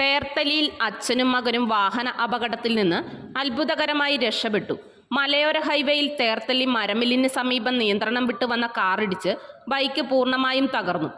തേർത്തലിയിൽ അച്ഛനും മകനും വാഹന അപകടത്തിൽ നിന്ന് അത്ഭുതകരമായി രക്ഷപ്പെട്ടു. മലയോര ഹൈവേയിൽ തേർത്തലി മരമില്ലിന് സമീപം നിയന്ത്രണം വിട്ടു വന്ന കാറിടിച്ച് ബൈക്ക് പൂർണമായും തകർന്നു.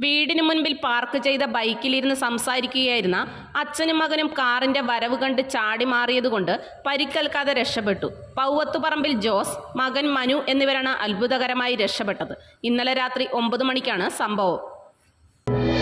വീടിന് മുൻപിൽ പാർക്ക് ചെയ്ത ബൈക്കിലിരുന്ന് സംസാരിക്കുകയായിരുന്ന അച്ഛനും മകനും കാറിന്റെ വരവ് കണ്ട് ചാടി മാറിയതുകൊണ്ട് പരിക്കേൽക്കാതെ രക്ഷപ്പെട്ടു. പൗവത്തുപറമ്പിൽ ജോസ് മകൻ മനു എന്നിവരാണ് അത്ഭുതകരമായി രക്ഷപ്പെട്ടത്. ഇന്നലെ രാത്രി ഒമ്പത് മണിക്കാണ് സംഭവം.